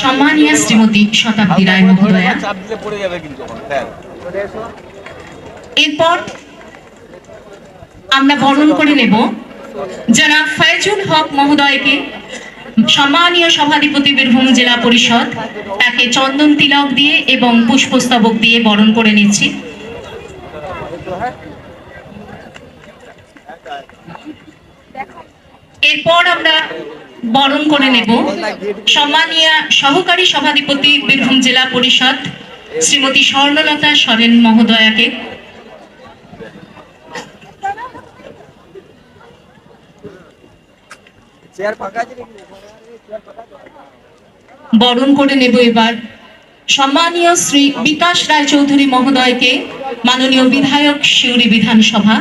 সম্মানীয় শ্রীমতী শতাব্দী রায় মহোদয়া স্যার এরপর আমরা বরণ করে নেব যারা ফয়জুল হক মহোদয়কে সম্মানীয় সভাধিপতি বীরভূম জেলা পরিষদ তাকে চন্দন তিলক দিয়ে এবং পুষ্পস্তবক দিয়ে বরণ করে নিচ্ছি। এরপর আমরা বরণ করে নেব। সম্মানীয় সহকারী সভাধিপতি বীরভূম জেলা পরিষদ শ্রীমতী স্বর্ণলতা সরেন মহোদয়াকে। বরণ করে নেব এবার। সম্মানীয় শ্রী বিকাশ রায়চৌধুরী মহোদয়কে মাননীয় বিধায়ক শিউরি বিধানসভা।